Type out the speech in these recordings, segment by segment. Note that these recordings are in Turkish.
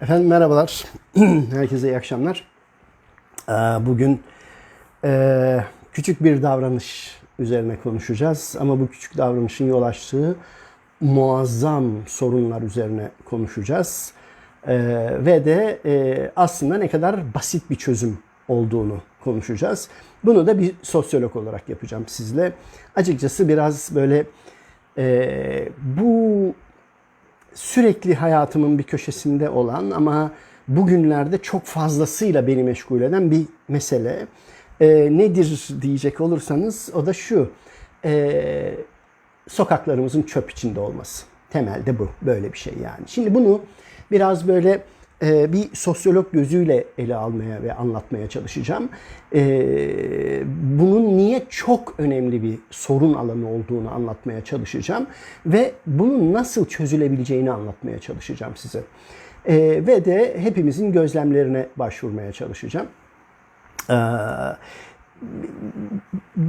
Efendim merhabalar. Herkese iyi akşamlar. Ee, Bugün e, küçük bir davranış üzerine konuşacağız. Ama bu küçük davranışın yol açtığı muazzam sorunlar üzerine konuşacağız. Ee, Ve de e, aslında ne kadar basit bir çözüm olduğunu konuşacağız. Bunu da bir sosyolog olarak yapacağım sizle. Açıkçası biraz böyle e, bu sürekli hayatımın bir köşesinde olan ama bugünlerde çok fazlasıyla beni meşgul eden bir mesele. Ee, nedir diyecek olursanız o da şu. Ee, sokaklarımızın çöp içinde olması. Temelde bu. Böyle bir şey yani. Şimdi bunu biraz böyle e, bir sosyolog gözüyle ele almaya ve anlatmaya çalışacağım. Ee, bunun niye çok önemli bir sorun alanı olduğunu anlatmaya çalışacağım ve bunun nasıl çözülebileceğini anlatmaya çalışacağım size. Ee, ve de hepimizin gözlemlerine başvurmaya çalışacağım. Ee,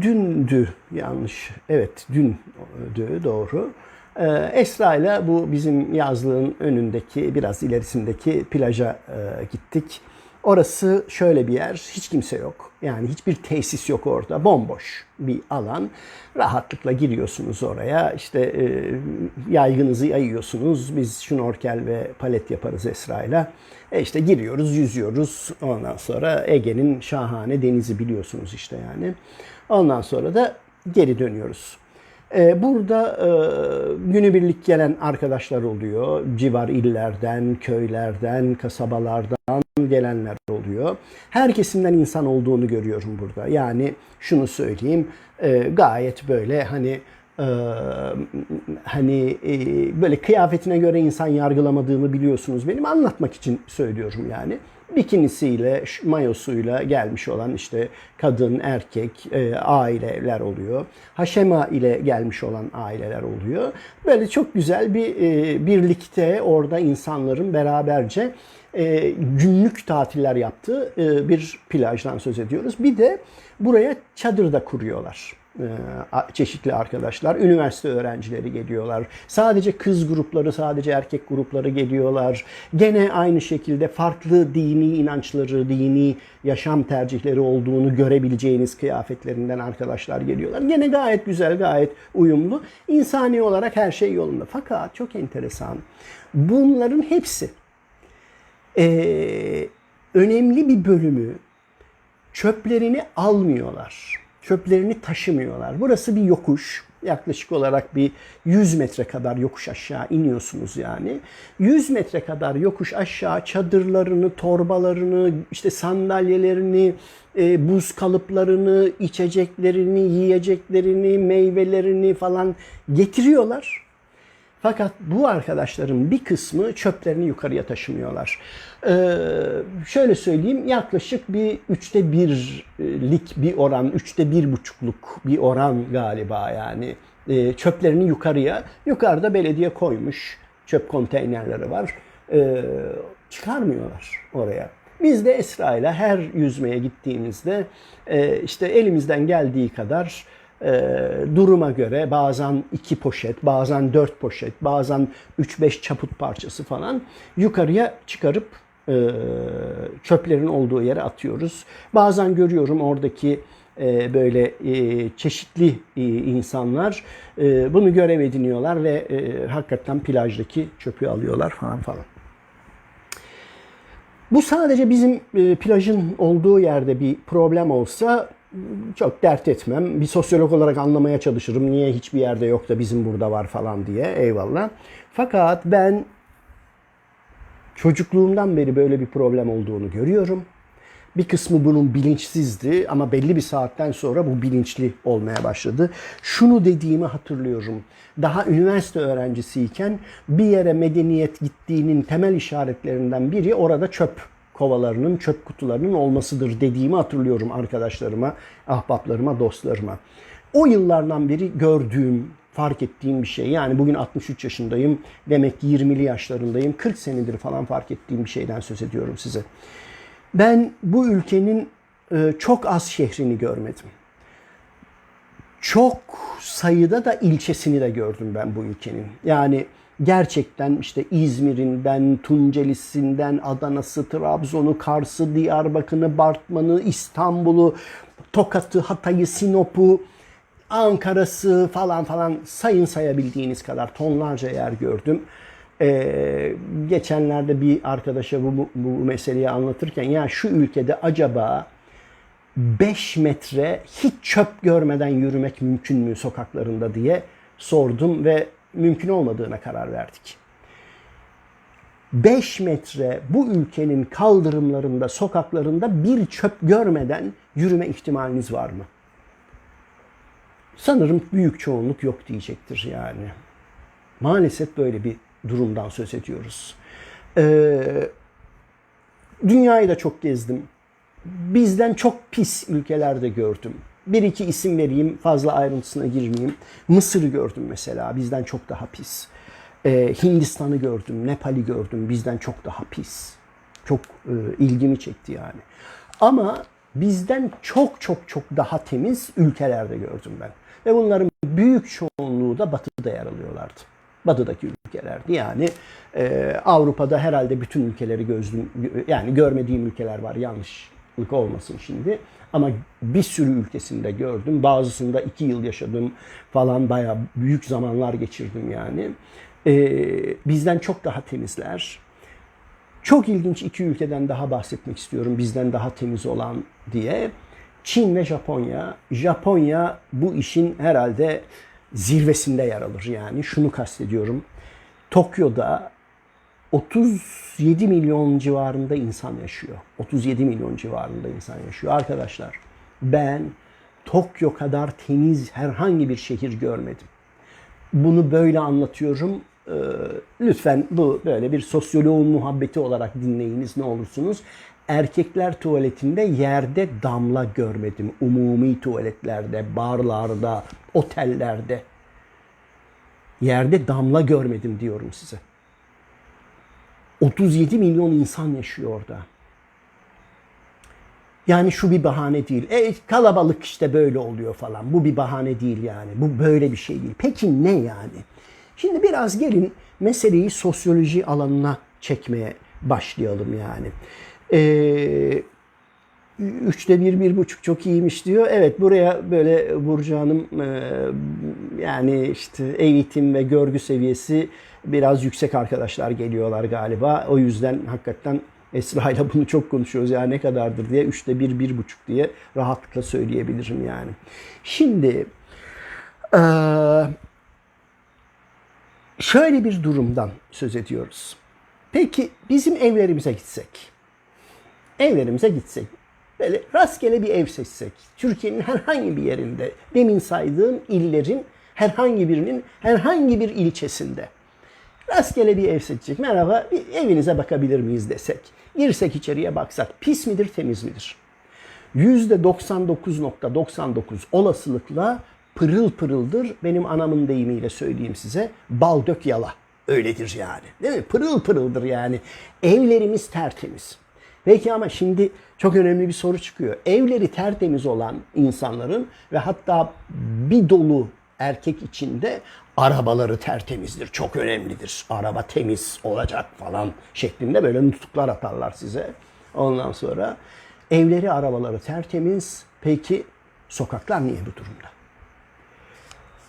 dündü yanlış. Evet dündü doğru. Ee, Esra ile bu bizim yazlığın önündeki biraz ilerisindeki plaja e, gittik. Orası şöyle bir yer. Hiç kimse yok. Yani hiçbir tesis yok orada. Bomboş bir alan. Rahatlıkla giriyorsunuz oraya. İşte e, yaygınızı yayıyorsunuz. Biz şnorkel ve palet yaparız Esra'yla. E işte giriyoruz, yüzüyoruz. Ondan sonra Ege'nin şahane denizi biliyorsunuz işte yani. Ondan sonra da geri dönüyoruz. Ee, Burada e, günübirlik gelen arkadaşlar oluyor. Civar illerden, köylerden, kasabalardan gelenler oluyor. Her kesimden insan olduğunu görüyorum burada. Yani şunu söyleyeyim, e, gayet böyle hani e, hani böyle kıyafetine göre insan yargılamadığımı biliyorsunuz benim anlatmak için söylüyorum yani bikinisiyle, mayosuyla gelmiş olan işte kadın, erkek, e, aileler oluyor. Haşema ile gelmiş olan aileler oluyor. Böyle çok güzel bir e, birlikte orada insanların beraberce e, günlük tatiller yaptığı e, bir plajdan söz ediyoruz. Bir de buraya çadır da kuruyorlar çeşitli arkadaşlar. Üniversite öğrencileri geliyorlar. Sadece kız grupları, sadece erkek grupları geliyorlar. Gene aynı şekilde farklı dini inançları, dini yaşam tercihleri olduğunu görebileceğiniz kıyafetlerinden arkadaşlar geliyorlar. Gene gayet güzel, gayet uyumlu. İnsani olarak her şey yolunda. Fakat çok enteresan. Bunların hepsi e, önemli bir bölümü çöplerini almıyorlar. Çöplerini taşımıyorlar. Burası bir yokuş. Yaklaşık olarak bir 100 metre kadar yokuş aşağı iniyorsunuz yani. 100 metre kadar yokuş aşağı çadırlarını, torbalarını, işte sandalyelerini, e, buz kalıplarını, içeceklerini, yiyeceklerini, meyvelerini falan getiriyorlar. Fakat bu arkadaşların bir kısmı çöplerini yukarıya taşımıyorlar. Ee, şöyle söyleyeyim yaklaşık bir üçte birlik bir oran, üçte bir buçukluk bir oran galiba yani Ee, çöplerini yukarıya, yukarıda belediye koymuş çöp konteynerleri var. Ee, çıkarmıyorlar oraya. Biz de Esra her yüzmeye gittiğimizde e, işte elimizden geldiği kadar e, duruma göre bazen iki poşet, bazen dört poşet, bazen üç beş çaput parçası falan yukarıya çıkarıp e, çöplerin olduğu yere atıyoruz. Bazen görüyorum oradaki e, böyle e, çeşitli e, insanlar e, bunu görev ediniyorlar ve e, hakikaten plajdaki çöpü alıyorlar falan falan. Bu sadece bizim e, plajın olduğu yerde bir problem olsa çok dert etmem. Bir sosyolog olarak anlamaya çalışırım. Niye hiçbir yerde yok da bizim burada var falan diye. Eyvallah. Fakat ben çocukluğumdan beri böyle bir problem olduğunu görüyorum. Bir kısmı bunun bilinçsizdi ama belli bir saatten sonra bu bilinçli olmaya başladı. Şunu dediğimi hatırlıyorum. Daha üniversite öğrencisiyken bir yere medeniyet gittiğinin temel işaretlerinden biri orada çöp kovalarının, çöp kutularının olmasıdır dediğimi hatırlıyorum arkadaşlarıma, ahbaplarıma, dostlarıma. O yıllardan beri gördüğüm, fark ettiğim bir şey. Yani bugün 63 yaşındayım. Demek ki 20'li yaşlarındayım. 40 senedir falan fark ettiğim bir şeyden söz ediyorum size. Ben bu ülkenin e, çok az şehrini görmedim. çok sayıda da ilçesini de gördüm ben bu ülkenin. Yani gerçekten işte İzmir'inden, Tuncelisi'nden, Adana'sı, Trabzon'u, Kars'ı, Diyarbakır'ı, Bartman'ı, İstanbul'u, Tokat'ı, Hatay'ı, Sinop'u, Ankara'sı falan falan sayın sayabildiğiniz kadar tonlarca yer gördüm. Ee, geçenlerde bir arkadaşa bu, bu, meseleyi anlatırken ya şu ülkede acaba 5 metre hiç çöp görmeden yürümek mümkün mü sokaklarında diye sordum ve mümkün olmadığına karar verdik. 5 metre bu ülkenin kaldırımlarında, sokaklarında bir çöp görmeden yürüme ihtimaliniz var mı? Sanırım büyük çoğunluk yok diyecektir yani. Maalesef böyle bir durumdan söz ediyoruz. Ee, dünyayı da çok gezdim. Bizden çok pis ülkelerde gördüm. Bir iki isim vereyim, fazla ayrıntısına girmeyeyim. Mısır'ı gördüm mesela, bizden çok daha pis. Ee, Hindistan'ı gördüm, Nepal'i gördüm, bizden çok daha pis. Çok e, ilgimi çekti yani. Ama bizden çok çok çok daha temiz ülkelerde gördüm ben. Ve bunların büyük çoğunluğu da batıda yer alıyorlardı. Batıdaki ülkelerdi. Yani e, Avrupa'da herhalde bütün ülkeleri gözlüm, yani görmediğim ülkeler var yanlışlık olmasın şimdi. Ama bir sürü ülkesinde gördüm. Bazısında iki yıl yaşadım falan bayağı büyük zamanlar geçirdim yani. E, bizden çok daha temizler. Çok ilginç iki ülkeden daha bahsetmek istiyorum bizden daha temiz olan diye. Çin ve Japonya. Japonya bu işin herhalde zirvesinde yer alır yani. Şunu kastediyorum. Tokyo'da 37 milyon civarında insan yaşıyor. 37 milyon civarında insan yaşıyor. Arkadaşlar ben Tokyo kadar temiz herhangi bir şehir görmedim. Bunu böyle anlatıyorum. Ee, lütfen bu böyle bir sosyoloğun muhabbeti olarak dinleyiniz ne olursunuz. Erkekler tuvaletinde yerde damla görmedim. Umumi tuvaletlerde, barlarda, otellerde. Yerde damla görmedim diyorum size. 37 milyon insan yaşıyor orada. Yani şu bir bahane değil. E, kalabalık işte böyle oluyor falan. Bu bir bahane değil yani. Bu böyle bir şey değil. Peki ne yani? Şimdi biraz gelin meseleyi sosyoloji alanına çekmeye başlayalım yani. Ee, üçte bir, bir buçuk çok iyiymiş diyor. Evet buraya böyle Burcu Hanım e, yani işte eğitim ve görgü seviyesi biraz yüksek arkadaşlar geliyorlar galiba. O yüzden hakikaten Esra ile bunu çok konuşuyoruz. Ya ne kadardır diye. Üçte bir, bir buçuk diye rahatlıkla söyleyebilirim yani. Şimdi şöyle bir durumdan söz ediyoruz. Peki bizim evlerimize gitsek. Evlerimize gitsek. Böyle rastgele bir ev seçsek. Türkiye'nin herhangi bir yerinde. Demin saydığım illerin herhangi birinin herhangi bir ilçesinde. Rastgele bir ev seçecek. Merhaba bir evinize bakabilir miyiz desek. Girsek içeriye baksak pis midir temiz midir? %99.99 olasılıkla pırıl pırıldır. Benim anamın deyimiyle söyleyeyim size. Bal dök yala. Öyledir yani. Değil mi? Pırıl pırıldır yani. Evlerimiz tertemiz. Peki ama şimdi çok önemli bir soru çıkıyor. Evleri tertemiz olan insanların ve hatta bir dolu erkek içinde arabaları tertemizdir. Çok önemlidir. Araba temiz olacak falan şeklinde böyle nutuklar atarlar size. Ondan sonra evleri, arabaları tertemiz. Peki sokaklar niye bu durumda?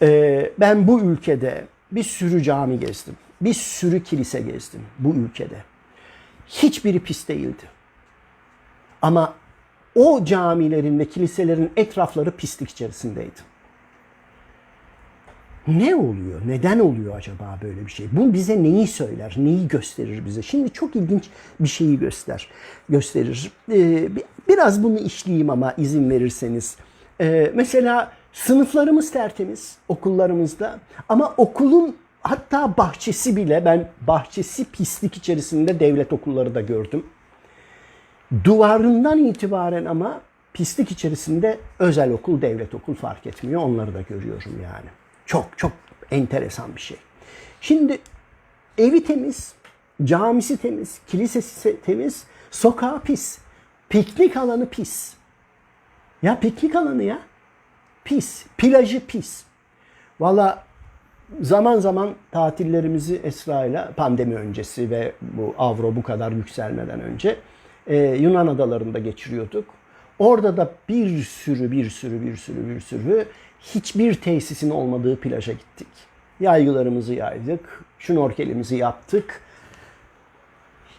Ee, ben bu ülkede bir sürü cami gezdim. Bir sürü kilise gezdim bu ülkede. Hiçbiri pis değildi. Ama o camilerin ve kiliselerin etrafları pislik içerisindeydi. Ne oluyor? Neden oluyor acaba böyle bir şey? Bu bize neyi söyler? Neyi gösterir bize? Şimdi çok ilginç bir şeyi göster, gösterir. Ee, biraz bunu işleyeyim ama izin verirseniz. Ee, mesela sınıflarımız tertemiz okullarımızda ama okulun hatta bahçesi bile ben bahçesi pislik içerisinde devlet okulları da gördüm. Duvarından itibaren ama pislik içerisinde özel okul, devlet okul fark etmiyor. Onları da görüyorum yani. Çok çok enteresan bir şey. Şimdi evi temiz, camisi temiz, kilisesi temiz, sokağı pis, piknik alanı pis. Ya piknik alanı ya. Pis. Plajı pis. Valla zaman zaman tatillerimizi Esra pandemi öncesi ve bu avro bu kadar yükselmeden önce e, Yunan adalarında geçiriyorduk. Orada da bir sürü bir sürü bir sürü bir sürü hiçbir tesisin olmadığı plaja gittik. Yaygılarımızı yaydık, şnorkelimizi yaptık.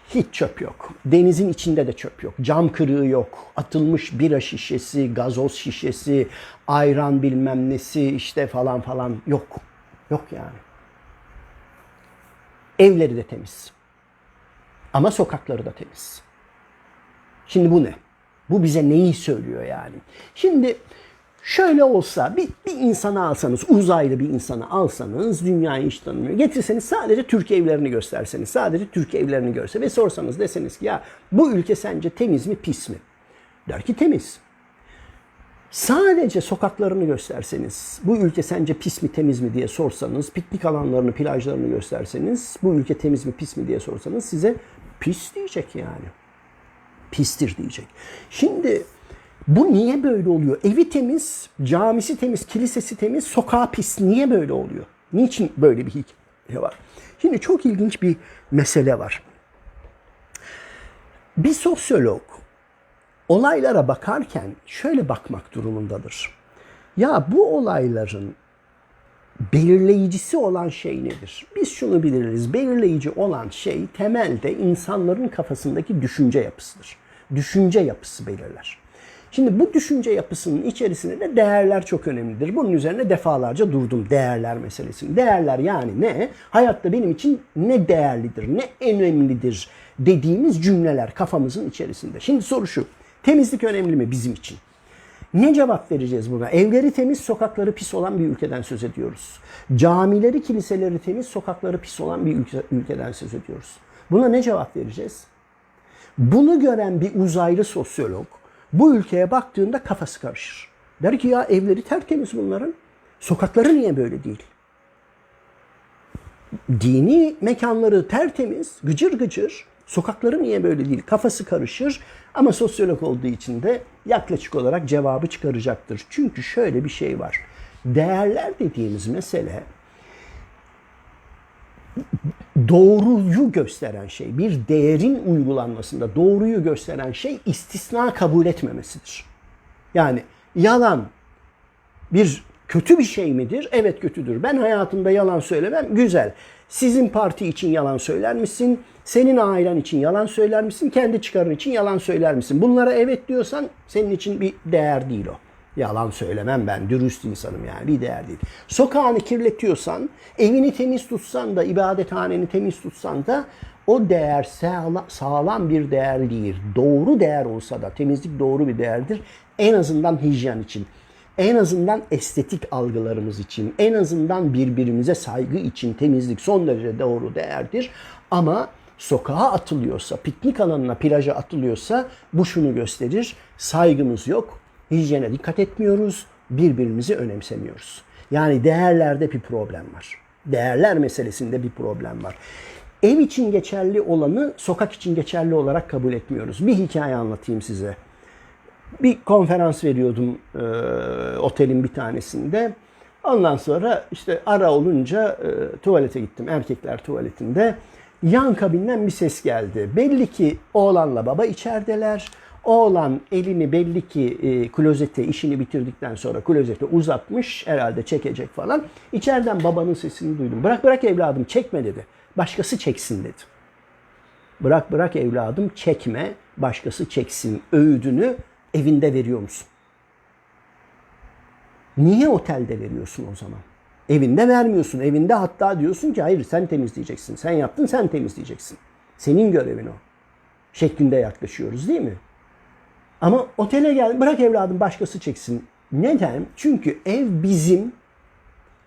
Hiç çöp yok. Denizin içinde de çöp yok. Cam kırığı yok. Atılmış bira şişesi, gazoz şişesi, ayran bilmem nesi işte falan falan yok. Yok yani. Evleri de temiz. Ama sokakları da temiz. Şimdi bu ne? Bu bize neyi söylüyor yani? Şimdi şöyle olsa bir, bir insanı alsanız, uzaylı bir insanı alsanız, dünyayı hiç tanımıyor. Getirseniz sadece Türk evlerini gösterseniz, sadece Türk evlerini görse ve sorsanız deseniz ki ya bu ülke sence temiz mi pis mi? Der ki temiz. Sadece sokaklarını gösterseniz, bu ülke sence pis mi temiz mi diye sorsanız, piknik alanlarını, plajlarını gösterseniz, bu ülke temiz mi pis mi diye sorsanız size pis diyecek yani. Pistir diyecek. Şimdi bu niye böyle oluyor? Evi temiz, camisi temiz, kilisesi temiz, sokağı pis. Niye böyle oluyor? Niçin böyle bir hikaye var? Şimdi çok ilginç bir mesele var. Bir sosyolog olaylara bakarken şöyle bakmak durumundadır. Ya bu olayların belirleyicisi olan şey nedir? Biz şunu biliriz. Belirleyici olan şey temelde insanların kafasındaki düşünce yapısıdır. Düşünce yapısı belirler. Şimdi bu düşünce yapısının içerisinde de değerler çok önemlidir. Bunun üzerine defalarca durdum değerler meselesini. Değerler yani ne? Hayatta benim için ne değerlidir, ne önemlidir dediğimiz cümleler kafamızın içerisinde. Şimdi soru şu. Temizlik önemli mi bizim için? Ne cevap vereceğiz buna? Evleri temiz, sokakları pis olan bir ülkeden söz ediyoruz. Camileri, kiliseleri temiz, sokakları pis olan bir ülke, ülkeden söz ediyoruz. Buna ne cevap vereceğiz? Bunu gören bir uzaylı sosyolog bu ülkeye baktığında kafası karışır. Der ki ya evleri tertemiz bunların. Sokakları niye böyle değil? Dini mekanları tertemiz, gıcır gıcır. Sokakları niye böyle değil? Kafası karışır ama sosyolog olduğu için de yaklaşık olarak cevabı çıkaracaktır. Çünkü şöyle bir şey var. Değerler dediğimiz mesele doğruyu gösteren şey, bir değerin uygulanmasında doğruyu gösteren şey istisna kabul etmemesidir. Yani yalan bir kötü bir şey midir? Evet kötüdür. Ben hayatımda yalan söylemem. Güzel. Sizin parti için yalan söyler misin? Senin ailen için yalan söyler misin? Kendi çıkarın için yalan söyler misin? Bunlara evet diyorsan senin için bir değer değil o. Yalan söylemem ben, dürüst insanım yani bir değer değil. Sokağını kirletiyorsan, evini temiz tutsan da, ibadethaneni temiz tutsan da o değer sağlam bir değer değil. Doğru değer olsa da, temizlik doğru bir değerdir. En azından hijyen için, en azından estetik algılarımız için, en azından birbirimize saygı için temizlik son derece doğru değerdir. Ama sokağa atılıyorsa, piknik alanına, plaja atılıyorsa bu şunu gösterir. Saygımız yok, hijyene dikkat etmiyoruz, birbirimizi önemsemiyoruz. Yani değerlerde bir problem var. Değerler meselesinde bir problem var. Ev için geçerli olanı sokak için geçerli olarak kabul etmiyoruz. Bir hikaye anlatayım size. Bir konferans veriyordum e, otelin bir tanesinde. Ondan sonra işte ara olunca e, tuvalete gittim. Erkekler tuvaletinde. Yan kabinden bir ses geldi. Belli ki oğlanla baba içerideler. Oğlan elini belli ki e, klozete işini bitirdikten sonra klozete uzatmış. Herhalde çekecek falan. İçeriden babanın sesini duydum. Bırak bırak evladım çekme dedi. Başkası çeksin dedi. Bırak bırak evladım çekme. Başkası çeksin. Öğüdünü evinde veriyor musun? Niye otelde veriyorsun o zaman? Evinde vermiyorsun. Evinde hatta diyorsun ki hayır sen temizleyeceksin. Sen yaptın sen temizleyeceksin. Senin görevin o. Şeklinde yaklaşıyoruz değil mi? Ama otele gel bırak evladım başkası çeksin. Neden? Çünkü ev bizim,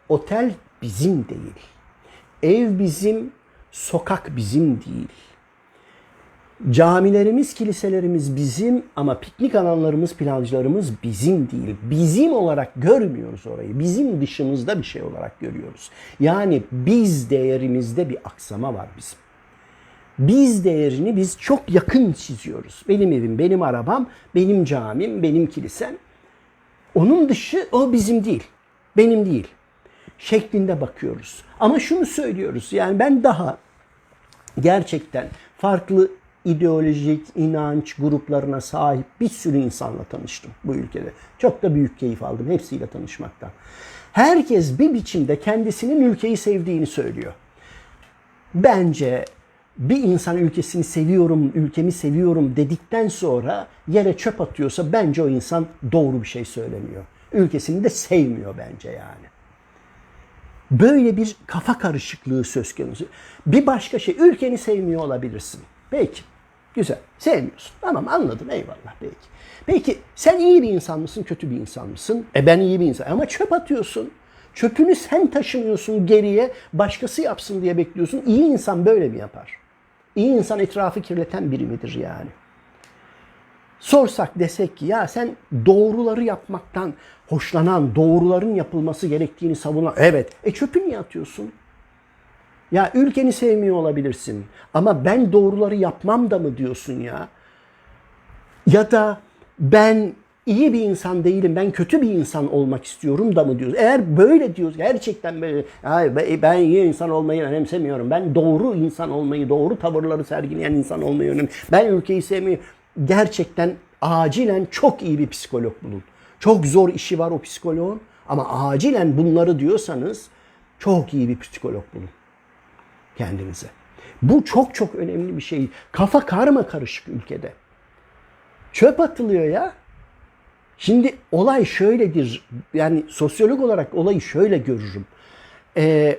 otel bizim değil. Ev bizim, sokak bizim değil. Camilerimiz, kiliselerimiz bizim ama piknik alanlarımız, plajlarımız bizim değil. Bizim olarak görmüyoruz orayı. Bizim dışımızda bir şey olarak görüyoruz. Yani biz değerimizde bir aksama var bizim. Biz değerini biz çok yakın çiziyoruz. Benim evim, benim arabam, benim camim, benim kilisem. Onun dışı o bizim değil. Benim değil. Şeklinde bakıyoruz. Ama şunu söylüyoruz. Yani ben daha gerçekten farklı ideolojik, inanç gruplarına sahip bir sürü insanla tanıştım bu ülkede. Çok da büyük keyif aldım hepsiyle tanışmaktan. Herkes bir biçimde kendisinin ülkeyi sevdiğini söylüyor. Bence bir insan ülkesini seviyorum, ülkemi seviyorum dedikten sonra yere çöp atıyorsa bence o insan doğru bir şey söylemiyor. Ülkesini de sevmiyor bence yani. Böyle bir kafa karışıklığı söz konusu. Bir başka şey, ülkeni sevmiyor olabilirsin. Peki, güzel. Sevmiyorsun. Tamam anladım, eyvallah peki. Peki sen iyi bir insan mısın, kötü bir insan mısın? E ben iyi bir insan. Ama çöp atıyorsun. Çöpünü sen taşımıyorsun geriye, başkası yapsın diye bekliyorsun. İyi insan böyle mi yapar? İyi insan etrafı kirleten biri midir yani? Sorsak desek ki ya sen doğruları yapmaktan hoşlanan, doğruların yapılması gerektiğini savunan, evet, e çöpü niye atıyorsun? Ya ülkeni sevmiyor olabilirsin ama ben doğruları yapmam da mı diyorsun ya? Ya da ben iyi bir insan değilim, ben kötü bir insan olmak istiyorum da mı diyoruz? Eğer böyle diyoruz, gerçekten böyle, hayır ben iyi insan olmayı önemsemiyorum, ben doğru insan olmayı, doğru tavırları sergileyen insan olmayı önemsiyorum, ben ülkeyi sevmeyi, gerçekten acilen çok iyi bir psikolog bulun. Çok zor işi var o psikoloğun ama acilen bunları diyorsanız çok iyi bir psikolog bulun kendinize. Bu çok çok önemli bir şey. Kafa karma karışık ülkede. Çöp atılıyor ya. Şimdi olay şöyledir. Yani sosyolog olarak olayı şöyle görürüm. Ee,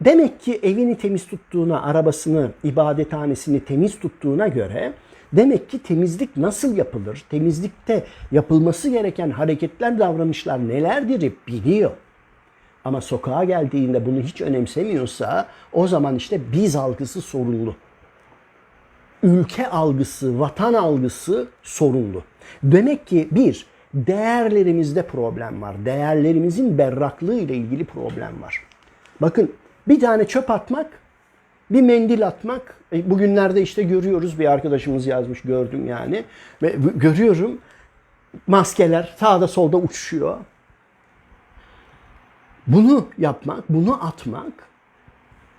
demek ki evini temiz tuttuğuna, arabasını, ibadethanesini temiz tuttuğuna göre demek ki temizlik nasıl yapılır? Temizlikte yapılması gereken hareketler, davranışlar nelerdir biliyor. Ama sokağa geldiğinde bunu hiç önemsemiyorsa o zaman işte biz algısı sorunlu. Ülke algısı, vatan algısı sorunlu. Demek ki bir, değerlerimizde problem var. Değerlerimizin berraklığı ile ilgili problem var. Bakın bir tane çöp atmak, bir mendil atmak. e, Bugünlerde işte görüyoruz bir arkadaşımız yazmış gördüm yani. Ve görüyorum maskeler sağda solda uçuşuyor. Bunu yapmak, bunu atmak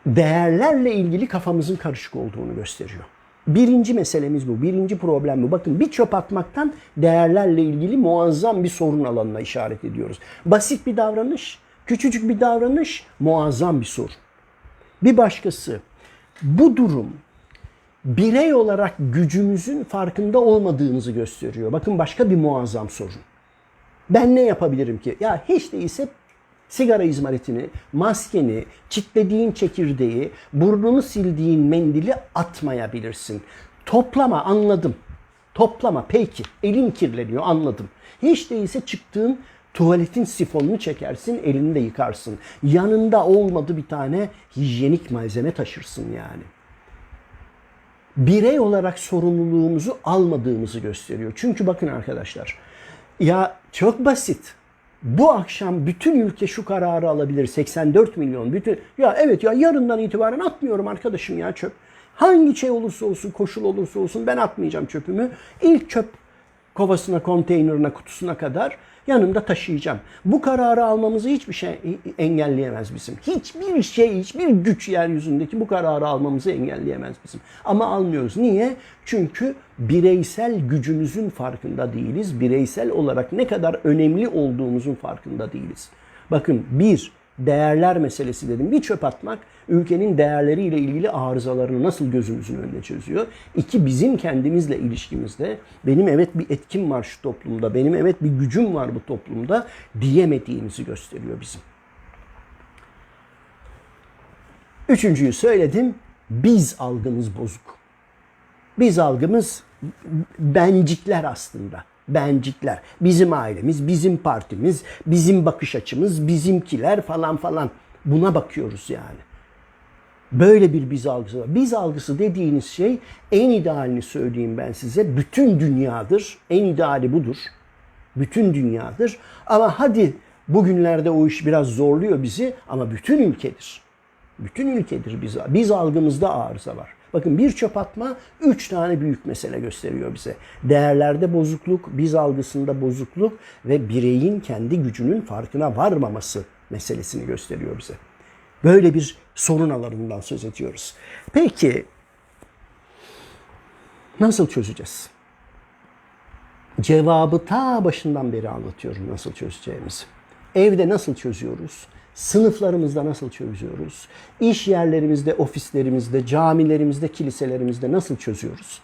değerlerle ilgili kafamızın karışık olduğunu gösteriyor. Birinci meselemiz bu. Birinci problem bu. Bakın bir çöp atmaktan değerlerle ilgili muazzam bir sorun alanına işaret ediyoruz. Basit bir davranış, küçücük bir davranış, muazzam bir sorun. Bir başkası, bu durum birey olarak gücümüzün farkında olmadığımızı gösteriyor. Bakın başka bir muazzam sorun. Ben ne yapabilirim ki? Ya hiç değilse sigara izmaritini, maskeni, çitlediğin çekirdeği, burnunu sildiğin mendili atmayabilirsin. Toplama anladım. Toplama peki. Elin kirleniyor anladım. Hiç değilse çıktığın tuvaletin sifonunu çekersin, elini de yıkarsın. Yanında olmadı bir tane hijyenik malzeme taşırsın yani. Birey olarak sorumluluğumuzu almadığımızı gösteriyor. Çünkü bakın arkadaşlar, ya çok basit bu akşam bütün ülke şu kararı alabilir. 84 milyon bütün ya evet ya yarından itibaren atmıyorum arkadaşım ya çöp. Hangi şey olursa olsun, koşul olursa olsun ben atmayacağım çöpümü. İlk çöp kovasına, konteynerine, kutusuna kadar yanımda taşıyacağım. Bu kararı almamızı hiçbir şey engelleyemez bizim. Hiçbir şey, hiçbir güç yeryüzündeki bu kararı almamızı engelleyemez bizim. Ama almıyoruz. Niye? Çünkü bireysel gücümüzün farkında değiliz. Bireysel olarak ne kadar önemli olduğumuzun farkında değiliz. Bakın bir, değerler meselesi dedim. Bir çöp atmak ülkenin değerleriyle ilgili arızalarını nasıl gözümüzün önüne çözüyor. İki bizim kendimizle ilişkimizde benim evet bir etkim var şu toplumda, benim evet bir gücüm var bu toplumda diyemediğimizi gösteriyor bizim. Üçüncüyü söyledim. Biz algımız bozuk. Biz algımız bencikler aslında bencikler. Bizim ailemiz, bizim partimiz, bizim bakış açımız, bizimkiler falan falan. Buna bakıyoruz yani. Böyle bir biz algısı var. Biz algısı dediğiniz şey en idealini söyleyeyim ben size. Bütün dünyadır. En ideali budur. Bütün dünyadır. Ama hadi bugünlerde o iş biraz zorluyor bizi ama bütün ülkedir. Bütün ülkedir biz. Biz algımızda arıza var. Bakın bir çöp atma üç tane büyük mesele gösteriyor bize. Değerlerde bozukluk, biz algısında bozukluk ve bireyin kendi gücünün farkına varmaması meselesini gösteriyor bize. Böyle bir sorun alanından söz ediyoruz. Peki nasıl çözeceğiz? Cevabı ta başından beri anlatıyorum nasıl çözeceğimizi. Evde nasıl çözüyoruz? Sınıflarımızda nasıl çözüyoruz? İş yerlerimizde, ofislerimizde, camilerimizde, kiliselerimizde nasıl çözüyoruz?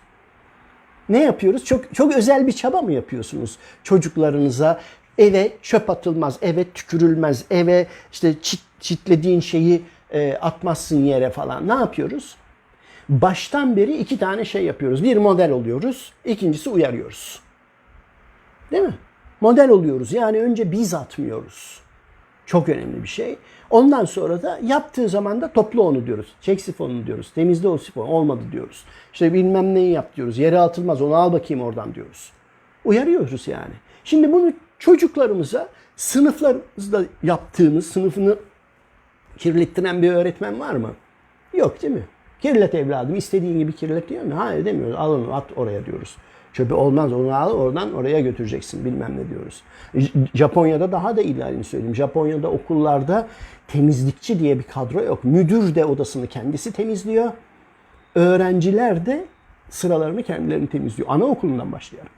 Ne yapıyoruz? Çok çok özel bir çaba mı yapıyorsunuz çocuklarınıza? Eve çöp atılmaz, eve tükürülmez, eve işte çit, çitlediğin şeyi e, atmazsın yere falan. Ne yapıyoruz? Baştan beri iki tane şey yapıyoruz. Bir model oluyoruz, ikincisi uyarıyoruz. Değil mi? Model oluyoruz. Yani önce biz atmıyoruz. Çok önemli bir şey. Ondan sonra da yaptığı zaman da topla onu diyoruz. Çek sifonunu diyoruz. Temizle o sifonu. Olmadı diyoruz. İşte bilmem neyi yap diyoruz. Yere atılmaz onu al bakayım oradan diyoruz. Uyarıyoruz yani. Şimdi bunu çocuklarımıza sınıflarımızda yaptığımız sınıfını kirlettiren bir öğretmen var mı? Yok değil mi? Kirlet evladım istediğin gibi kirlet diyor mu? Hayır demiyoruz. Al onu at oraya diyoruz. Çöpü olmaz onu al oradan oraya götüreceksin bilmem ne diyoruz. Japonya'da daha da ilerini söyleyeyim. Japonya'da okullarda temizlikçi diye bir kadro yok. Müdür de odasını kendisi temizliyor. Öğrenciler de sıralarını kendilerini temizliyor. Anaokulundan başlayarak.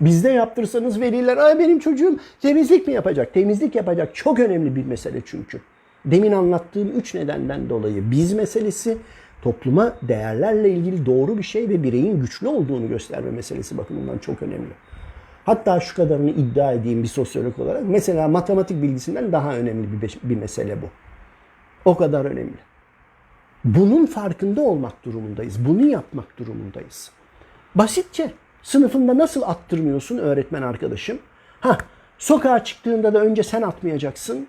Bizde yaptırsanız veliler Ay benim çocuğum temizlik mi yapacak? Temizlik yapacak çok önemli bir mesele çünkü. Demin anlattığım üç nedenden dolayı biz meselesi topluma değerlerle ilgili doğru bir şey ve bireyin güçlü olduğunu gösterme meselesi bakımından çok önemli. Hatta şu kadarını iddia edeyim bir sosyolog olarak. Mesela matematik bilgisinden daha önemli bir, bir mesele bu. O kadar önemli. Bunun farkında olmak durumundayız. Bunu yapmak durumundayız. Basitçe sınıfında nasıl attırmıyorsun öğretmen arkadaşım? Ha, sokağa çıktığında da önce sen atmayacaksın.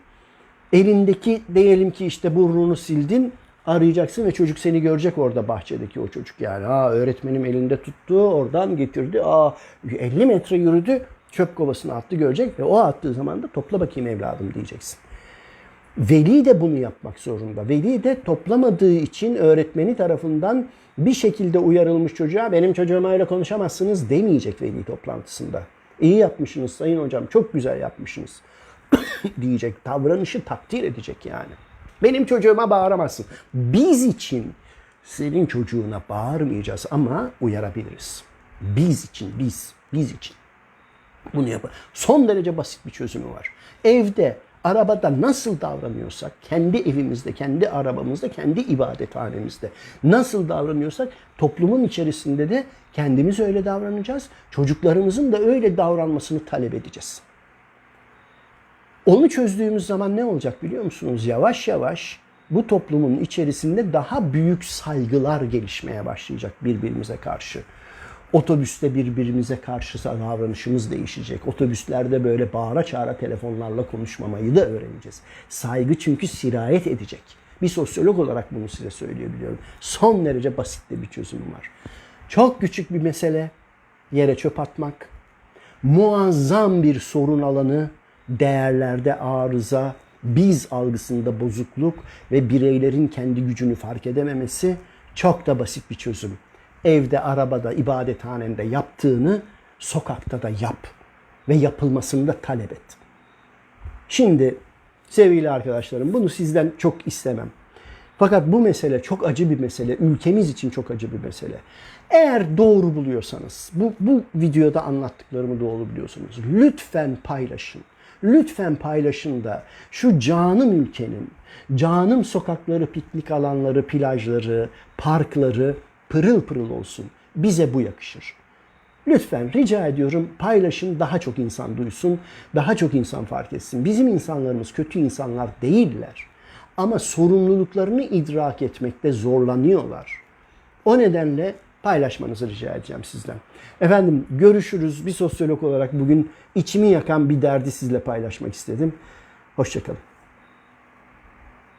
Elindeki diyelim ki işte burnunu sildin arayacaksın ve çocuk seni görecek orada bahçedeki o çocuk yani. Ha öğretmenim elinde tuttu oradan getirdi. Aa 50 metre yürüdü çöp kovasına attı görecek ve o attığı zaman da topla bakayım evladım diyeceksin. Veli de bunu yapmak zorunda. Veli de toplamadığı için öğretmeni tarafından bir şekilde uyarılmış çocuğa benim çocuğuma öyle konuşamazsınız demeyecek veli toplantısında. İyi yapmışsınız sayın hocam çok güzel yapmışsınız diyecek. Davranışı takdir edecek yani. Benim çocuğuma bağıramazsın. Biz için senin çocuğuna bağırmayacağız ama uyarabiliriz. Biz için, biz, biz için. Bunu yapın. Son derece basit bir çözümü var. Evde, arabada nasıl davranıyorsak, kendi evimizde, kendi arabamızda, kendi ibadethanemizde nasıl davranıyorsak toplumun içerisinde de kendimiz öyle davranacağız. Çocuklarımızın da öyle davranmasını talep edeceğiz. Onu çözdüğümüz zaman ne olacak biliyor musunuz? Yavaş yavaş bu toplumun içerisinde daha büyük saygılar gelişmeye başlayacak birbirimize karşı. Otobüste birbirimize karşı davranışımız değişecek. Otobüslerde böyle bağıra çağıra telefonlarla konuşmamayı da öğreneceğiz. Saygı çünkü sirayet edecek. Bir sosyolog olarak bunu size söyleyebiliyorum. Son derece basit de bir çözüm var. Çok küçük bir mesele yere çöp atmak. Muazzam bir sorun alanı değerlerde arıza, biz algısında bozukluk ve bireylerin kendi gücünü fark edememesi çok da basit bir çözüm. Evde, arabada, ibadethanende yaptığını sokakta da yap ve yapılmasını da talep et. Şimdi sevgili arkadaşlarım bunu sizden çok istemem. Fakat bu mesele çok acı bir mesele. Ülkemiz için çok acı bir mesele. Eğer doğru buluyorsanız, bu, bu videoda anlattıklarımı doğru biliyorsunuz. Lütfen paylaşın. Lütfen paylaşın da şu canım ülkenin, canım sokakları, piknik alanları, plajları, parkları pırıl pırıl olsun. Bize bu yakışır. Lütfen rica ediyorum paylaşın daha çok insan duysun, daha çok insan fark etsin. Bizim insanlarımız kötü insanlar değiller. Ama sorumluluklarını idrak etmekte zorlanıyorlar. O nedenle paylaşmanızı rica edeceğim sizden. Efendim görüşürüz. Bir sosyolog olarak bugün içimi yakan bir derdi sizle paylaşmak istedim. Hoşçakalın.